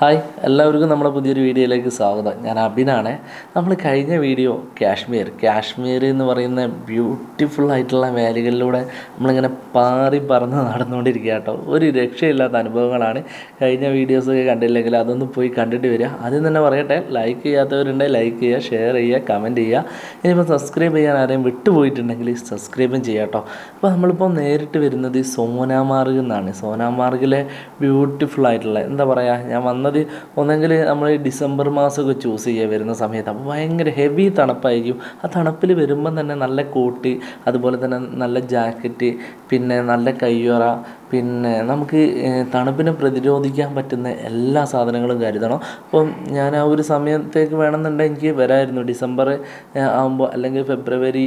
Hi എല്ലാവർക്കും നമ്മുടെ പുതിയൊരു വീഡിയോയിലേക്ക് സ്വാഗതം. ഞാൻ അബിനാണ്. നമ്മൾ കഴിഞ്ഞ വീഡിയോ കാശ്മീർ. കാശ്മീർ എന്ന് പറയുന്ന ബ്യൂട്ടിഫുൾ ആയിട്ടുള്ള വാലികളിലൂടെ നമ്മളിങ്ങനെ പാറി പറന്ന് നടന്നുകൊണ്ടിരിക്കുക കേട്ടോ ഒരു രക്ഷയില്ലാത്ത അനുഭവങ്ങളാണ്. കഴിഞ്ഞ വീഡിയോസൊക്കെ കണ്ടില്ലെങ്കിൽ അതൊന്ന് പോയി കണ്ടിട്ട് വരിക. ആദ്യം തന്നെ പറയട്ടെ ലൈക്ക് ചെയ്യാത്തവരുണ്ടെങ്കിൽ ലൈക്ക് ചെയ്യുക ഷെയർ ചെയ്യുക കമന്റ് ചെയ്യുക. ഇനിയിപ്പോൾ സബ്സ്ക്രൈബ് ചെയ്യാൻ ആരെയും വിട്ടുപോയിട്ടുണ്ടെങ്കിൽ സബ്സ്ക്രൈബും ചെയ്യുക കേട്ടോ അപ്പോൾ നമ്മളിപ്പോൾ നേരിട്ട് വരുന്നത് സോനാമാർഗ് എന്നാണ്. സോനാമാർഗിലെ ബ്യൂട്ടിഫുൾ ആയിട്ടുള്ള എന്താ പറയുക ഞാൻ വന്നത്. ഒന്നെങ്കിൽ നമ്മൾ ഡിസംബർ മാസമൊക്കെ ചൂസ് ചെയ്യുക വരുന്ന സമയത്ത് അപ്പോൾ ഭയങ്കര ഹെവി തണുപ്പായിരിക്കും. ആ തണുപ്പിൽ വരുമ്പം തന്നെ നല്ല കോട്ട് അതുപോലെ തന്നെ നല്ല ജാക്കറ്റ് പിന്നെ നല്ല കയ്യുറ പിന്നെ നമുക്ക് തണുപ്പിനെ പ്രതിരോധിക്കാൻ പറ്റുന്ന എല്ലാ സാധനങ്ങളും കരുതണം. അപ്പം ഞാൻ ആ ഒരു സമയത്തേക്ക് വേണമെന്നുണ്ടെങ്കിൽ എനിക്ക് വരാമായിരുന്നു ഡിസംബർ ആകുമ്പോൾ അല്ലെങ്കിൽ ഫെബ്രുവരി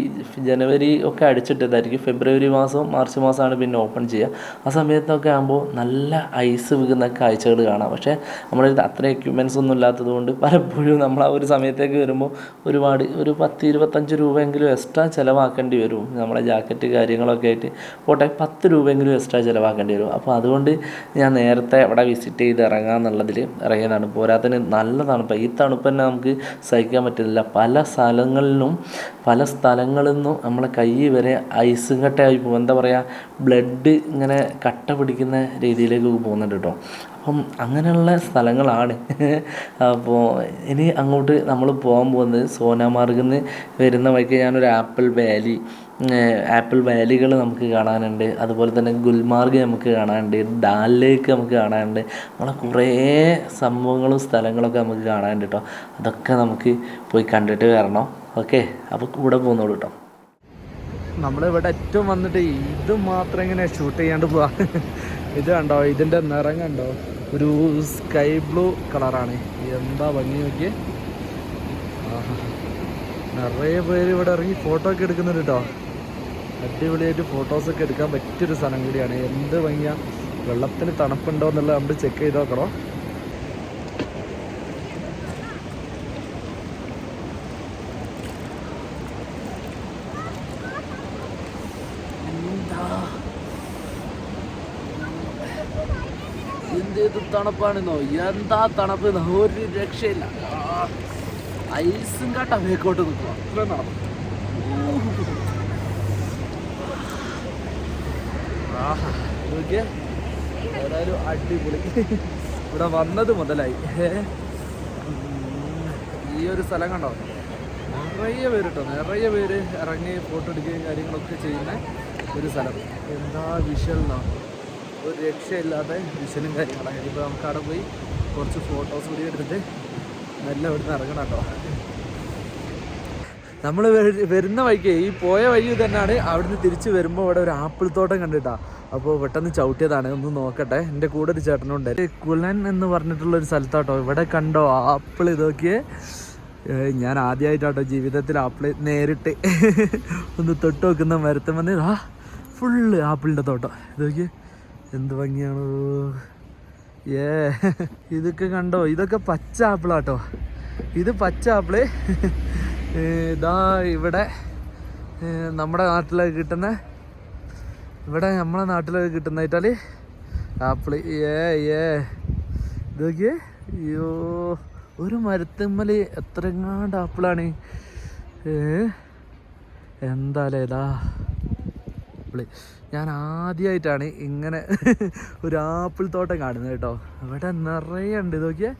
ജനുവരി ഒക്കെ അടിച്ചിട്ടതായിരിക്കും. ഫെബ്രുവരി മാസം മാർച്ച് മാസമാണ് പിന്നെ ഓപ്പൺ ചെയ്യുക. ആ സമയത്തൊക്കെ ആകുമ്പോൾ നല്ല ഐസ് വീകുന്ന കാഴ്ചകൾ കാണാം. പക്ഷേ നമ്മുടെ അത്ര എക്യുപ്മെന്റ്സ് ഒന്നും ഇല്ലാത്തതുകൊണ്ട് പലപ്പോഴും നമ്മൾ ആ ഒരു സമയത്തേക്ക് വരുമ്പോൾ ഒരുപാട് ഒരു പത്ത് ഇരുപത്തഞ്ച് രൂപയെങ്കിലും എക്സ്ട്രാ ചിലവാക്കേണ്ടി വരും. നമ്മളെ ജാക്കറ്റ് കാര്യങ്ങളൊക്കെ ആയിട്ട്. പോട്ടെ പത്ത് രൂപയെങ്കിലും എക്സ്ട്രാ ചിലവാക്കേണ്ടി വരും. അപ്പോൾ അതുകൊണ്ട് ഞാൻ നേരത്തെ അവിടെ വിസിറ്റ് ചെയ്ത് ഇറങ്ങാമെന്നുള്ളതിൽ ഇറങ്ങിയതാണ്. പോരാത്തതിന് നല്ല തണുപ്പ്. ഈ തണുപ്പ് തന്നെ നമുക്ക് സഹിക്കാൻ പറ്റുന്നില്ല പല സ്ഥലങ്ങളിലും പല സ്ഥലങ്ങളിൽ നിന്നും നമ്മളെ കൈ വരെ ഐസും കട്ടയായി പോകും. എന്താ പറയുക ബ്ലഡ് ഇങ്ങനെ കട്ട പിടിക്കുന്ന രീതിയിലേക്ക് പോകുന്നുണ്ട് കേട്ടോ. അപ്പം അങ്ങനെയുള്ള സ്ഥലങ്ങളാണ്. അപ്പോൾ ഇനി അങ്ങോട്ട് നമ്മൾ പോകാൻ പോകുന്നത് സോനാമാർഗിൽ നിന്ന് വരുന്ന വഴിക്ക് ഞാനൊരു ആപ്പിൾ വാലി ആപ്പിൾ വാലികൾ നമുക്ക് കാണാനുണ്ട്. അതുപോലെ തന്നെ ഗുൽമാർഗ് നമുക്ക് കാണാനുണ്ട്. ഡാൽ ലേക്ക് നമുക്ക് കാണാനുണ്ട്. അങ്ങനെ കുറേ സംഭവങ്ങളും സ്ഥലങ്ങളൊക്കെ നമുക്ക് കാണാനുണ്ട് കേട്ടോ അതൊക്കെ നമുക്ക് പോയി കണ്ടിട്ട് വരണം. ഓക്കെ? അപ്പോൾ കൂടെ പോകുന്നോളൂ കേട്ടോ നമ്മളിവിടെ ഏറ്റവും വന്നിട്ട് ഇത് മാത്രം ഇങ്ങനെ ഷൂട്ട് ചെയ്യാണ്ട് പോവാ. ഇത് കണ്ടോ? ഇതിന്റെ നിറം കണ്ടോ? ഒരു സ്കൈ ബ്ലൂ കളറാണ് എന്താ ഭംഗി നോക്കിയേ? ആഹാ. നിറയെ പേര് ഇവിടെ ഇറങ്ങി ഫോട്ടോ ഒക്കെ എടുക്കുന്നുണ്ട് കേട്ടോ അടിപൊളിയായിട്ട് ഫോട്ടോസൊക്കെ എടുക്കാൻ പറ്റിയൊരു സ്ഥലം കൂടിയാണ്. എന്ത് ഭംഗിയാ. വെള്ളത്തിന് തണുപ്പുണ്ടോ എന്നുള്ളത് നമ്മൾ ചെക്ക് ചെയ്ത് നോക്കണം. എന്താ? തണുപ്പാണെന്നോ? എന്താ തണുപ്പ് ഒരു രക്ഷയില്ല. ഐസും കാട്ട മേക്കോട്ട് നിൽക്കുക അത്രയും തണുപ്പ് ഏതായാലും അടിപൊളി. ഇവിടെ വന്നത് മുതലായി. ഈ ഒരു സ്ഥലം കണ്ടോ? നിറയെ പേര് കേട്ടോ നിറയെ പേര് ഇറങ്ങി ഫോട്ടോ എടുക്കുകയും കാര്യങ്ങളൊക്കെ ചെയ്യുന്ന ഒരു സ്ഥലം. എന്താ വിഷ്വൽ ഒരു രക്ഷയില്ലാതെ വിഷലും കാര്യങ്ങളാണ് ഇപ്പോൾ നമുക്ക് അവിടെ പോയി കുറച്ച് ഫോട്ടോസ് കൂടി എടുത്തിട്ട് നല്ല ഇവിടുന്ന് ഇറങ്ങണം കേട്ടോ നമ്മൾ വരുന്ന വഴിക്ക് ഈ പോയ വഴി തന്നെയാണ് അവിടുന്ന് തിരിച്ച് വരുമ്പോൾ ഇവിടെ ഒരു ആപ്പിൾ തോട്ടം കണ്ടിട്ടാ. അപ്പോൾ പെട്ടെന്ന് ചവിട്ടിയതാണ്. ഒന്ന് നോക്കട്ടെ. എന്റെ കൂടെ ഒരു ചേട്ടനുണ്ട്. കുലൻ എന്ന് പറഞ്ഞിട്ടുള്ള ഒരു സ്ഥലത്താട്ടോ. ഇവിടെ കണ്ടോ? ആപ്പിൾ ഇതൊക്കെ. ഞാൻ ആദ്യമായിട്ടാട്ടോ ജീവിതത്തിൽ ആപ്പിൾ നേരിട്ട് ഒന്ന് തൊട്ട് വെക്കുന്ന മരത്തും വന്ന് ആ ഫുള്ള് ആപ്പിളിന്റെ തോട്ടം. ഇതൊക്കെ എന്ത് ഭംഗിയാണോ. ഏ ഇതൊക്കെ കണ്ടോ? ഇതൊക്കെ പച്ച ആപ്പിളാട്ടോ. ഇത് പച്ച ആപ്പിൾ. ഇതാ ഇവിടെ നമ്മുടെ നാട്ടിലൊക്കെ കിട്ടുന്ന ഇവിടെ നമ്മളെ നാട്ടിലൊക്കെ കിട്ടുന്ന വെച്ചാൽ ആപ്പിൾ. ഏ ഏ. നോക്കിയേ. അയ്യോ ഒരു മരത്തുമ്മൽ എത്രങ്ങാണ്ട് ആപ്പിളാണ്. എന്താലേ ഇതാ. ആപ്പിൾ. ഞാൻ ആദ്യമായിട്ടാണ് ഇങ്ങനെ ഒരു ആപ്പിൾ തോട്ടം കാണുന്നത് കേട്ടോ. ഇവിടെ നിറയെ ഉണ്ട്. നോക്കിയേ.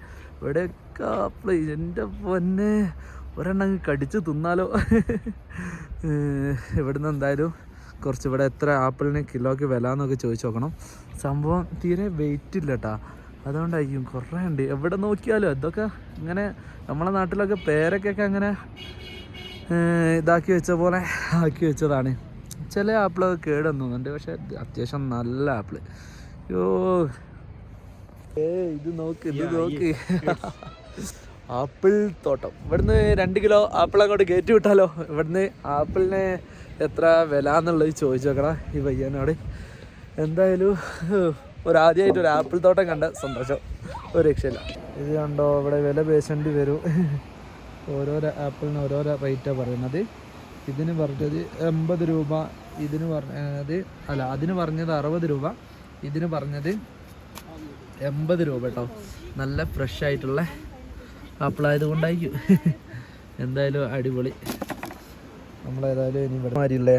ഇവിടെയൊക്കെ ആപ്പിൾ. എന്റെ പൊന്നെ. ഒരെണ്ണം കടിച്ചു തിന്നാലോ. ഇവിടുന്ന് എന്തായാലും കുറച്ച് ഇവിടെ എത്ര ആപ്പിളിന് കിലോയ്ക്ക് വില എന്നൊക്കെ ചോദിച്ചു നോക്കണം. സംഭവം തീരെ വെയിറ്റ് ഇല്ല കേട്ടാ അതുകൊണ്ടായിരിക്കും കുറേ ഉണ്ട്. എവിടെ നോക്കിയാലും ഇതൊക്കെ ഇങ്ങനെ നമ്മളെ നാട്ടിലൊക്കെ പേരക്കൊക്കെ അങ്ങനെ ഇതാക്കി വെച്ച പോലെ ആക്കി വെച്ചതാണ്. ചില ആപ്പിളൊക്കെ കേടൊന്നും തോന്നുന്നുണ്ട്. പക്ഷെ അത്യാവശ്യം നല്ല ആപ്പിൾ. യോ ഏ ഇത് നോക്ക് ഇത് നോക്ക്. ആപ്പിൾ തോട്ടം. ഇവിടുന്ന് രണ്ട് കിലോ ആപ്പിൾ അങ്ങോട്ട് കയറ്റി വിട്ടാലോ? ഇവിടുന്ന് ആപ്പിളിന് എത്ര വില എന്നുള്ളത് ചോദിച്ചു നോക്കണം ഈ പയ്യനോട്. എന്തായാലും ഒരു ഒരാദ്യമായിട്ട് ഒരു ആപ്പിൾ തോട്ടം കണ്ട സന്തോഷം. ഒരു രക്ഷയില്ല. ഇത് കണ്ടോ ഇവിടെ വില പേശേണ്ടി വരും. ഓരോരോ ആപ്പിളിന് ഓരോരോ റേറ്റാണ് പറയുന്നത്. ഇതിന് പറഞ്ഞത് എൺപത് രൂപ ഇതിന് പറഞ്ഞത് അല്ല അതിന് പറഞ്ഞത് അറുപത് രൂപ ഇതിന് പറഞ്ഞത് എൺപത് രൂപ കേട്ടോ. നല്ല ഫ്രഷ് ആയിട്ടുള്ള ആപ്പിളായത് കൊണ്ടായിരിക്കും. എന്തായാലും അടിപൊളി. നമ്മളേതായാലും ഇനി ഇവിടെ മാതിരിയല്ലേ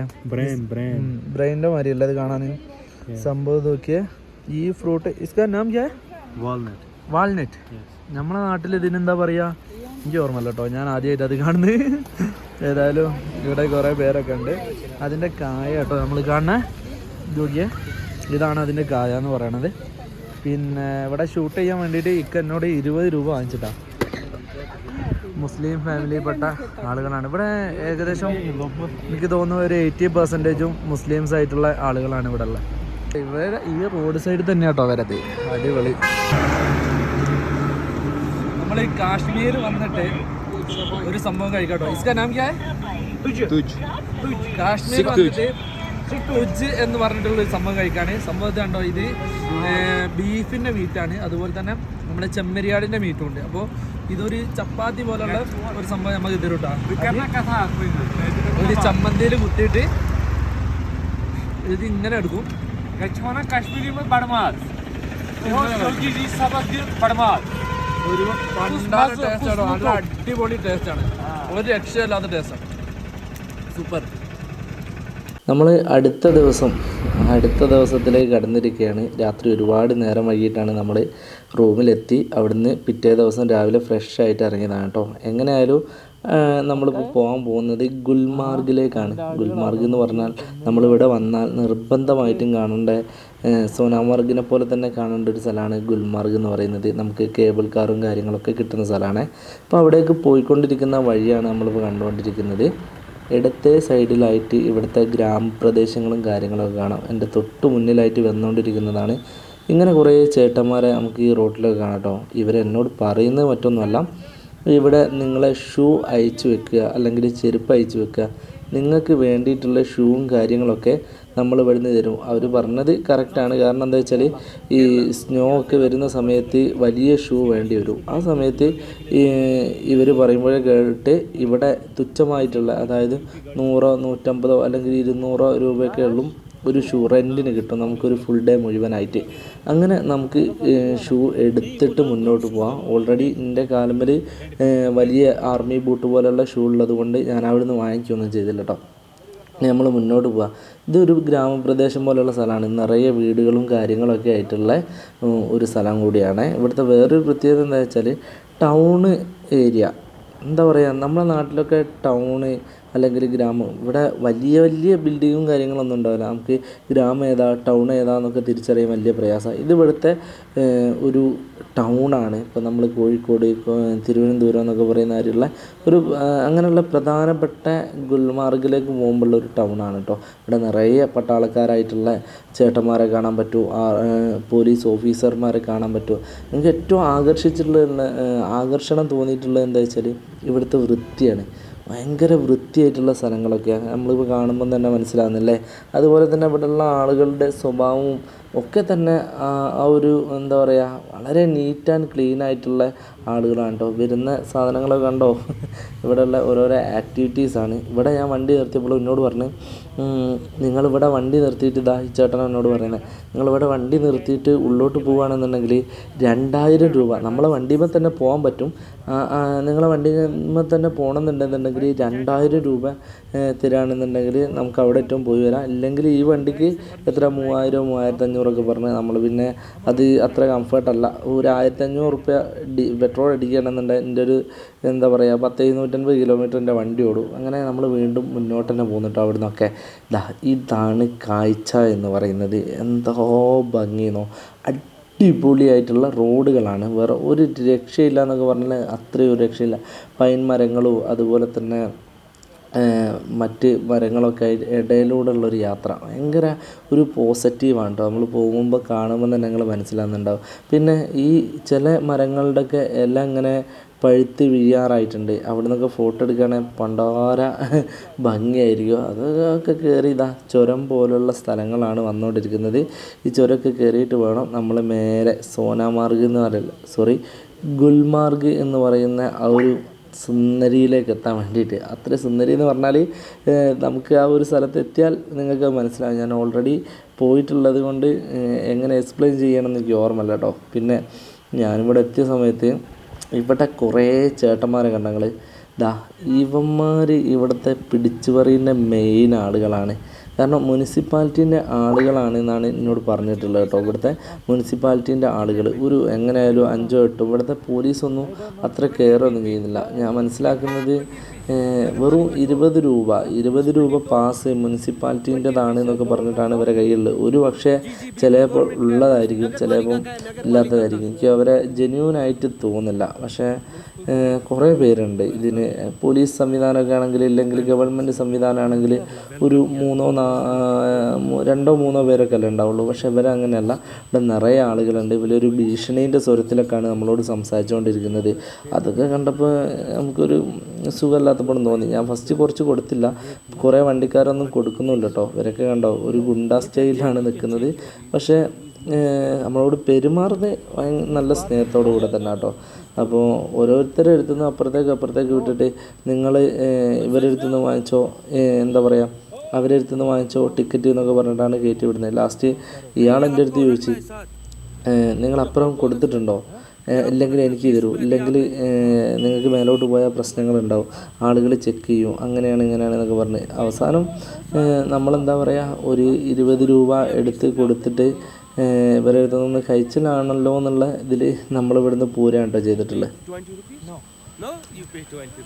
ബ്രെയിന്റെ മാരില്ലേ അത് കാണാൻ സംഭവം നോക്കിയേ. ഈ ഫ്രൂട്ട് ഇസ്കാ നാം ക്യാ? വാൾനട്ട് വാൾനട്ട് നമ്മളെ നാട്ടിൽ ഇതിനെന്താ പറയാ? എനിക്ക് ഓർമ്മല്ല കേട്ടോ. ഞാൻ ആദ്യമായിട്ട് അത് കാണുന്നത്. ഏതായാലും ഇവിടെ കുറേ പേരൊക്കെ ഉണ്ട്. അതിന്റെ കായ കേട്ടോ നമ്മൾ കാണുന്ന. നോക്കിയേ. ഇതാണ് അതിന്റെ കായ എന്ന് പറയണത്. പിന്നെ ഇവിടെ ഷൂട്ട് ചെയ്യാൻ വേണ്ടിയിട്ട് ഇക്ക എന്നോട് ഇരുപത് രൂപ വാങ്ങിച്ചിട്ടാ. മുസ്ലിം ഫാമിലിയിൽപ്പെട്ട ആളുകളാണ്. ഇവിടെ ഏകദേശം എനിക്ക് തോന്നുന്നു ഒരു എയ്റ്റി പെർസെന്റേജും മുസ്ലിംസ് ആയിട്ടുള്ള ആളുകളാണ് ഇവിടെ ഉള്ളത്. ഇവരെ ഈ റോഡ് സൈഡിൽ തന്നെ കേട്ടോ വരത് അടിപൊളി. നമ്മൾ ഈ കാശ്മീർ വന്നിട്ട് ഒരു സംഭവം കഴിക്കാട്ടോ. ഇസ്കാ നാം ക്യാ? കാശ്മീർ വന്നിട്ട് തുജ്. എന്ന് പറഞ്ഞിട്ടുള്ള ഒരു സംഭവം കഴിക്കാണ്. സംഭവം കണ്ടോ? ഇത് ബീഫിന്റെ മീറ്റാണ്. അതുപോലെ തന്നെ നമ്മുടെ ചെമ്മരിയാടിന്റെ മീറ്റും ഉണ്ട് അപ്പോൾ ഇതൊരു ചപ്പാത്തി പോലുള്ള ഒരു സംഭവം നമുക്ക് ഇതിൽ ഒരു ചമ്മന്തിയിൽ കുത്തിയിട്ട് ഇത് ഇങ്ങനെ എടുക്കും. കശ്മീരി പടമാർ. പടമാർ. ഒരു ടേസ്റ്റാണ് ടേസ്റ്റ് അടിപൊളി ടേസ്റ്റാണ് ഒരു രക്ഷയില്ലാത്ത ആണ്. സൂപ്പർ. നമ്മൾ അടുത്ത ദിവസം അടുത്ത ദിവസത്തിലേക്ക് കടന്നിരിക്കുകയാണ്. രാത്രി ഒരുപാട് നേരം വൈകിട്ടാണ് നമ്മൾ റൂമിലെത്തി. അവിടുന്ന് പിറ്റേ ദിവസം രാവിലെ ഫ്രഷ് ആയിട്ട് ഇറങ്ങിയതാണ് കേട്ടോ. എങ്ങനെയായാലും നമ്മളിപ്പോൾ പോകാൻ പോകുന്നത് ഗുൽമാർഗിലേക്കാണ്. ഗുൽമാർഗ് എന്ന് പറഞ്ഞാൽ നമ്മളിവിടെ വന്നാൽ നിർബന്ധമായിട്ടും കാണേണ്ട സോനാമാർഗിനെ പോലെ തന്നെ കാണേണ്ട ഒരു സ്ഥലമാണ് ഗുൽമാർഗ് എന്ന് പറയുന്നത്. നമുക്ക് കേബിൾ കാറും കാര്യങ്ങളൊക്കെ കിട്ടുന്ന സ്ഥലമാണ്. അപ്പോൾ അവിടേക്ക് പോയിക്കൊണ്ടിരിക്കുന്ന വഴിയാണ് നമ്മളിപ്പോൾ കണ്ടുകൊണ്ടിരിക്കുന്നത്. ഇടത്തെ സൈഡിലായിട്ട് ഇവിടുത്തെ ഗ്രാമപ്രദേശങ്ങളും കാര്യങ്ങളൊക്കെ കാണാം. എന്റെ തൊട്ട് മുന്നിലായിട്ട് വന്നുകൊണ്ടിരിക്കുന്നതാണ്. ഇങ്ങനെ കുറേ ചേട്ടന്മാരെ നമുക്ക് ഈ റോട്ടിലൊക്കെ കാണാം കേട്ടോ. ഇവരെന്നോട് പറയുന്നത് മറ്റൊന്നുമല്ല. ഇവിടെ നിങ്ങളെ ഷൂ അയച്ചു വെക്കുക അല്ലെങ്കിൽ ചെരുപ്പ് അയച്ചു വെക്കുക. നിങ്ങൾക്ക് വേണ്ടിയിട്ടുള്ള ഷൂവും കാര്യങ്ങളൊക്കെ നമ്മൾ ഇവിടുന്ന് തരും. അവർ പറഞ്ഞത് കറക്റ്റാണ് കാരണം എന്താ വെച്ചാൽ ഈ സ്നോ ഒക്കെ വരുന്ന സമയത്ത് വലിയ ഷൂ വേണ്ടി വരും. ആ സമയത്ത് ഇവർ പറയുമ്പോഴേ കേട്ട് ഇവിടെ തുച്ഛമായിട്ടുള്ള അതായത് നൂറോ നൂറ്റമ്പതോ അല്ലെങ്കിൽ ഇരുന്നൂറോ രൂപയൊക്കെ ഉള്ളൂ ഒരു ഷൂ റെന്റിന് കിട്ടും. നമുക്കൊരു ഫുൾ ഡേ മുഴുവനായിട്ട്. അങ്ങനെ നമുക്ക് ഷൂ എടുത്തിട്ട് മുന്നോട്ട് പോവാം. ഓൾറെഡി എന്റെ കാലമ്പിൽ വലിയ ആർമി ബൂട്ട് പോലെയുള്ള ഷൂ ഉള്ളത് കൊണ്ട് ഞാൻ അവിടുന്ന് വാങ്ങിക്കുകയൊന്നും ചെയ്തില്ല കേട്ടോ നമ്മൾ മുന്നോട്ട് പോവാം. ഇതൊരു ഗ്രാമപ്രദേശം പോലെയുള്ള സ്ഥലമാണ്. നിറയെ വീടുകളും കാര്യങ്ങളൊക്കെ ആയിട്ടുള്ള ഒരു സ്ഥലം കൂടിയാണ്. ഇവിടുത്തെ വേറൊരു പ്രത്യേകത എന്താ വെച്ചാൽ ടൗൺ ഏരിയ. എന്താ പറയുക നമ്മുടെ നാട്ടിലൊക്കെ ടൗണ് അല്ലെങ്കിൽ ഗ്രാമം. ഇവിടെ വലിയ വലിയ ബിൽഡിങ്ങും കാര്യങ്ങളൊന്നും ഉണ്ടാവില്ല. നമുക്ക് ഗ്രാമം ഏതാ ടൗൺ ഏതാന്നൊക്കെ തിരിച്ചറിയാൻ വലിയ പ്രയാസമാണ്. ഇത് ഇവിടുത്തെ ഒരു ടൗണാണ് ഇപ്പോൾ നമ്മൾ കോഴിക്കോട് തിരുവനന്തപുരം എന്നൊക്കെ പറയുന്ന കാര്യമുള്ള ഒരു അങ്ങനെയുള്ള പ്രധാനപ്പെട്ട ഗുൽമാർഗിലേക്ക് പോകുമ്പോഴുള്ള ഒരു ടൗണാണ് കേട്ടോ ഇവിടെ നിറയെ പട്ടാളക്കാരായിട്ടുള്ള ചേട്ടന്മാരെ കാണാൻ പറ്റും പോലീസ് ഓഫീസർമാരെ കാണാൻ പറ്റും. എനിക്ക് ഏറ്റവും ആകർഷിച്ചിട്ടുള്ള ആകർഷണം തോന്നിയിട്ടുള്ളത് എന്താ വെച്ചാൽ ഇവിടുത്തെ വൃത്തിയാണ്. ഭയങ്കര വൃത്തിയായിട്ടുള്ള സ്ഥലങ്ങളൊക്കെയാണ്. നമ്മളിപ്പോൾ കാണുമ്പം തന്നെ മനസ്സിലാകുന്നില്ലേ അതുപോലെ തന്നെ ഇവിടെയുള്ള ആളുകളുടെ സ്വഭാവവും ഒക്കെ തന്നെ ആ ഒരു എന്താ പറയുക വളരെ നീറ്റ് ആൻഡ് ക്ലീൻ ആയിട്ടുള്ള ആളുകളാണ് കേട്ടോ വരുന്ന സാധനങ്ങളൊക്കെ കണ്ടോ? ഇവിടെയുള്ള ഓരോരോ ആക്ടിവിറ്റീസാണ് ഇവിടെ ഞാൻ വണ്ടി നിർത്തിയപ്പോൾ എന്നോട് പറഞ്ഞു "ഉം, നിങ്ങളിവിടെ വണ്ടി നിർത്തിയിട്ട് ഇതാ ചേട്ടൻ എന്നോട് പറയുന്നത് നിങ്ങളിവിടെ വണ്ടി നിർത്തിയിട്ട് ഉള്ളോട്ട് പോവുകയാണെന്നുണ്ടെങ്കിൽ രണ്ടായിരം രൂപ നമ്മളെ വണ്ടിയുമ്പോൾ തന്നെ പോകാൻ പറ്റും. നിങ്ങളെ വണ്ടി തന്നെ പോകണമെന്നുണ്ടെന്നുണ്ടെങ്കിൽ രണ്ടായിരം രൂപ തരാണെന്നുണ്ടെങ്കിൽ നമുക്ക് അവിടെ ഏറ്റവും പോയി വരാം. അല്ലെങ്കിൽ ഈ വണ്ടിക്ക് എത്ര? മൂവായിരം മൂവായിരത്തി അഞ്ഞൂറൊക്കെ പറഞ്ഞ് നമ്മൾ പിന്നെ അത് അത്ര കംഫർട്ടല്ല ഒരു ആയിരത്തി അഞ്ഞൂറ് റുപ്യ ഡി പെട്രോൾ അടിക്കുകയാണെന്നുണ്ടെങ്കിൽ എന്റെ ഒരു എന്താ പറയുക പത്ത് എഴുന്നൂറ്റൻപത് കിലോമീറ്ററിന്റെ വണ്ടി ഓടും. അങ്ങനെ നമ്മൾ വീണ്ടും മുന്നോട്ട് തന്നെ പോകുന്നുട്ടോ അവിടെ നിന്നൊക്കെ ഇതാ ഇതാണ് കാഴ്ച എന്ന് പറയുന്നത്. എന്തോ ഭംഗിയെന്നോ. അടിപൊളിയായിട്ടുള്ള റോഡുകളാണ്. വേറെ ഒരു രക്ഷയില്ല എന്നൊക്കെ പറഞ്ഞാൽ അത്രയും ഒരു രക്ഷയില്ല. പൈൻ മരങ്ങളും അതുപോലെ തന്നെ മറ്റ് മരങ്ങളൊക്കെ ഇടയിലൂടെയുള്ളൊരു യാത്ര. ഭയങ്കര ഒരു പോസിറ്റീവാണ് കേട്ടോ നമ്മൾ പോകുമ്പോൾ കാണുമ്പോൾ തന്നെ ഞങ്ങൾ മനസ്സിലാകുന്നുണ്ടാവും പിന്നെ ഈ ചില മരങ്ങളുടെയൊക്കെ എല്ലാം ഇങ്ങനെ പഴുത്ത് വീഴാറായിട്ടുണ്ട്. അവിടെ നിന്നൊക്കെ ഫോട്ടോ എടുക്കുകയാണെങ്കിൽ പണ്ടാര ഭംഗിയായിരിക്കും. അതൊക്കെ കയറി ഇതാ ചുരം പോലുള്ള സ്ഥലങ്ങളാണ് വന്നുകൊണ്ടിരിക്കുന്നത് ഈ ചുരമൊക്കെ കയറിയിട്ട് വേണം നമ്മൾ മേലെ സോനാമാർഗ് എന്ന് പറയില്ല സോറി ഗുൽമാർഗ് എന്ന് പറയുന്ന ആ ഒരു സുന്ദരിയിലേക്ക് എത്താൻ വേണ്ടിയിട്ട്. അത്ര സുന്ദരി എന്ന് പറഞ്ഞാൽ നമുക്ക് ആ ഒരു സ്ഥലത്ത് എത്തിയാൽ നിങ്ങൾക്ക് മനസ്സിലാവും. ഞാൻ ഓൾറെഡി പോയിട്ടുള്ളത് കൊണ്ട് എങ്ങനെ എക്സ്പ്ലെയിൻ ചെയ്യണം എന്ന് എനിക്ക് ഓർമ്മല്ല കേട്ടോ പിന്നെ ഞാനിവിടെ എത്തിയ സമയത്ത് ഇവിടെ കുറേ ചേട്ടന്മാരെ കണ്ടങ്ങൾ ദാ ഇവന്മാർ ഇവിടുത്തെ പിടിച്ചുപറിയുന്ന മെയിൻ ആളുകളാണ്. കാരണം മുനിസിപ്പാലിറ്റീന്റെ ആളുകളാണ് എന്നാണ് എന്നോട് പറഞ്ഞിട്ടുള്ളത് കേട്ടോ. ഇവിടുത്തെ മുനിസിപ്പാലിറ്റീന്റെ ആളുകൾ ഒരു എങ്ങനെയായാലും അഞ്ചോ എട്ടോ ഇവിടുത്തെ പോലീസൊന്നും അത്ര കെയർ ഒന്നും ചെയ്യുന്നില്ല. ഞാൻ മനസ്സിലാക്കുന്നത് വെറും ഇരുപത് രൂപ ഇരുപത് രൂപ പാസ് മുനിസിപ്പാലിറ്റീന്റെതാണ് എന്നൊക്കെ പറഞ്ഞിട്ടാണ് ഇവരെ കയ്യിലുള്ളത്. ഒരു പക്ഷേ ചിലപ്പോൾ ഉള്ളതായിരിക്കും ചിലപ്പം ഇല്ലാത്തതായിരിക്കും. എനിക്ക് അവരെ ജെന്യൂനായിട്ട് തോന്നില്ല പക്ഷേ കുറേ പേരുണ്ട്. ഇതിന് പോലീസ് സംവിധാനമൊക്കെ ആണെങ്കിൽ ഇല്ലെങ്കിൽ ഗവൺമെന്റ് സംവിധാനമാണെങ്കിൽ ഒരു മൂന്നോ നാ രണ്ടോ മൂന്നോ പേരൊക്കെ അല്ലേ ഉണ്ടാവുള്ളൂ. പക്ഷേ ഇവരങ്ങനെയല്ല. ഇവിടെ നിറയെ ആളുകളുണ്ട്. ഇവരൊരു ഭീഷണീന്റെ സ്വരത്തിലൊക്കെയാണ് നമ്മളോട് സംസാരിച്ചുകൊണ്ടിരിക്കുന്നത്. അതൊക്കെ കണ്ടപ്പോൾ നമുക്കൊരു സുഖമില്ലാത്തപ്പോഴും തോന്നി. ഞാൻ ഫസ്റ്റ് കുറച്ച് കൊടുത്തില്ല. കുറേ വണ്ടിക്കാരൊന്നും കൊടുക്കുന്നില്ല കേട്ടോ. ഇവരൊക്കെ കണ്ടോ ഒരു ഗുണ്ട സ്റ്റൈലാണ് നിൽക്കുന്നത്. പക്ഷേ നമ്മളോട് പെരുമാറുന്നത് നല്ല സ്നേഹത്തോടു കൂടെ തന്നെ കേട്ടോ. അപ്പോൾ ഓരോരുത്തരുടെ അടുത്തു നിന്ന് അപ്പുറത്തേക്ക് അപ്പുറത്തേക്ക് വിട്ടിട്ട് നിങ്ങൾ ഇവരുടെ അടുത്തു നിന്ന് വാങ്ങിച്ചോ എന്താ പറയുക അവരുടെ അടുത്തു നിന്ന് വാങ്ങിച്ചോ ടിക്കറ്റ് എന്നൊക്കെ പറഞ്ഞിട്ടാണ് കയറ്റി വിടുന്നത്. ലാസ്റ്റ് ഇയാൾ എന്റെ അടുത്ത് ചോദിച്ച് നിങ്ങൾ അപ്പുറം കൊടുത്തിട്ടുണ്ടോ? ഇല്ലെങ്കിൽ എനിക്ക് തരൂ. ഇല്ലെങ്കിൽ നിങ്ങൾക്ക് മേലോട്ട് പോയാൽ പ്രശ്നങ്ങളുണ്ടാവും. ആളുകൾ ചെക്ക് ചെയ്യും. അങ്ങനെയാണ് ഇങ്ങനെയാണ് എന്നൊക്കെ പറഞ്ഞ്. അവസാനം നമ്മളെന്താ പറയുക ഒരു ഇരുപത് രൂപ എടുത്ത് കൊടുത്തിട്ട് ഏഹ് ഇവരെ അടുത്ത് നിന്ന് കഴിച്ചിലാണല്ലോ എന്നുള്ള ഇതിൽ നമ്മൾ ഇവിടുന്ന് നിന്ന് കേട്ടോ ചെയ്തിട്ടുള്ളത് No, you pay 20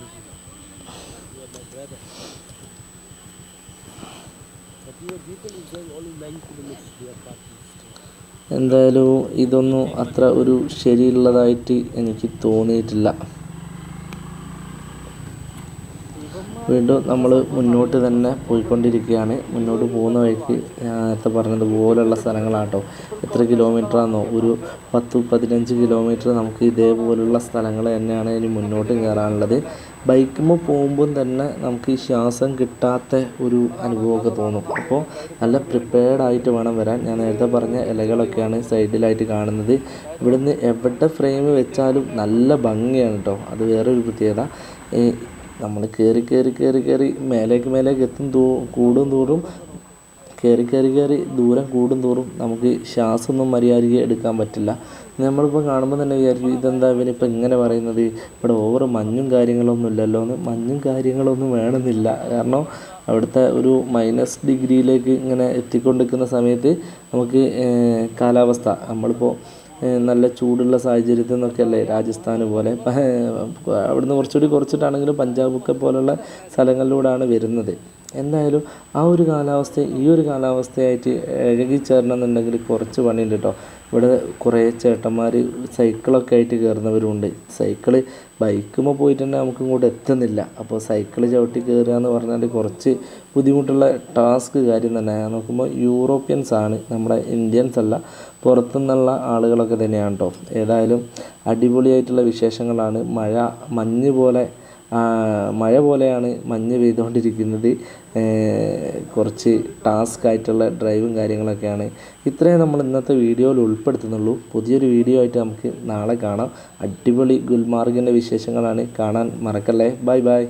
എന്തായാലും ഇതൊന്നും അത്ര ഒരു ശരിയുള്ളതായിട്ട് എനിക്ക് തോന്നിയിട്ടില്ല. വീണ്ടും നമ്മൾ മുന്നോട്ട് തന്നെ പോയിക്കൊണ്ടിരിക്കുകയാണ്. മുന്നോട്ട് പോകുന്ന വഴിക്ക് നേരത്തെ പറഞ്ഞതുപോലെയുള്ള സ്ഥലങ്ങളാട്ടോ. എത്ര കിലോമീറ്ററാണെന്നോ ഒരു പത്ത് പതിനഞ്ച് കിലോമീറ്റർ നമുക്ക് ഇതേപോലുള്ള സ്ഥലങ്ങൾ തന്നെയാണ് ഇനി മുന്നോട്ട് കയറാനുള്ളത്. ബൈക്കുമ്പോൾ പോകുമ്പം തന്നെ നമുക്ക് ഈ ശ്വാസം കിട്ടാത്ത ഒരു അനുഭവമൊക്കെ തോന്നും. അപ്പോൾ നല്ല പ്രിപ്പയർഡ് ആയിട്ട് വേണം വരാൻ. ഞാൻ നേരത്തെ പറഞ്ഞ ഇലകളൊക്കെയാണ് സൈഡിലായിട്ട് കാണുന്നത്. ഇവിടുന്ന് എവിടെ ഫ്രെയിം വെച്ചാലും നല്ല ഭംഗിയാണ് കേട്ടോ അത് വേറൊരു പ്രത്യേകത. നമ്മൾ കയറി കയറി കയറി കയറി മേലേക്ക് മേലേക്ക് എത്തും തോ കൂടും തോറും കയറി കയറി കയറി ദൂരം കൂടും തോറും നമുക്ക് ശ്വാസമൊന്നും മര്യാദയ്ക്ക് എടുക്കാൻ പറ്റില്ല. നമ്മളിപ്പോൾ കാണുമ്പോൾ തന്നെ വിചാരിക്കും ഇതെന്താ ഇവനിപ്പോൾ ഇങ്ങനെ പറയുന്നത്? ഇവിടെ ഓവർ മഞ്ഞും കാര്യങ്ങളൊന്നും ഇല്ലല്ലോ എന്ന്. മഞ്ഞും കാര്യങ്ങളൊന്നും വേണമെന്നില്ല. കാരണം അവിടുത്തെ ഒരു മൈനസ് ഡിഗ്രിയിലേക്ക് ഇങ്ങനെ എത്തിക്കൊണ്ടിരിക്കുന്ന സമയത്ത് നമുക്ക് കാലാവസ്ഥ. നമ്മളിപ്പോൾ നല്ല ചൂടുള്ള സാഹചര്യത്തിൽ നിന്നൊക്കെ അല്ലേ രാജസ്ഥാന് പോലെ അവിടുന്ന് കുറച്ചുകൂടി കുറച്ചിട്ടാണെങ്കിലും പഞ്ചാബൊക്കെ പോലുള്ള സ്ഥലങ്ങളിലൂടെയാണ് വരുന്നത്. എന്തായാലും ആ ഒരു കാലാവസ്ഥ ഈ ഒരു കാലാവസ്ഥയായിട്ട് ഇഴകിച്ചേരണം എന്നുണ്ടെങ്കിൽ കുറച്ച് പണിയുണ്ട് കേട്ടോ. ഇവിടെ കുറേ ചേട്ടന്മാർ സൈക്കിളൊക്കെ ആയിട്ട് കയറുന്നവരുണ്ട്. സൈക്കിൾ ബൈക്കുമ്പോൾ പോയിട്ടുണ്ടെങ്കിൽ നമുക്ക് ഇങ്ങോട്ട് എത്തുന്നില്ല. അപ്പോൾ സൈക്കിൾ ചവിട്ടി കയറുക എന്ന് പറഞ്ഞാൽ കുറച്ച് ബുദ്ധിമുട്ടുള്ള ടാസ്ക് കാര്യം തന്നെ നോക്കുമ്പോൾ യൂറോപ്യൻസ് ആണ് നമ്മുടെ ഇന്ത്യൻസ് അല്ല പുറത്തുനിന്നുള്ള ആളുകളൊക്കെ തന്നെയാണ് കേട്ടോ ഏതായാലും അടിപൊളിയായിട്ടുള്ള വിശേഷങ്ങളാണ്. മഴ മഞ്ഞ് പോലെ മഴ പോലെയാണ് മഞ്ഞ് പെയ്തുകൊണ്ടിരിക്കുന്നത്. കുറച്ച് ടാസ്ക് ആയിട്ടുള്ള ഡ്രൈവും കാര്യങ്ങളൊക്കെയാണ്. ഇത്രയും നമ്മൾ ഇന്നത്തെ വീഡിയോയിൽ ഉൾപ്പെടുത്തുന്നുള്ളൂ. പുതിയൊരു വീഡിയോ ആയിട്ട് നമുക്ക് നാളെ കാണാം. അടിപൊളി ഗുൽമാർഗിന്റെ വിശേഷങ്ങളാണ് കാണാൻ മറക്കല്ലേ. Bye bye.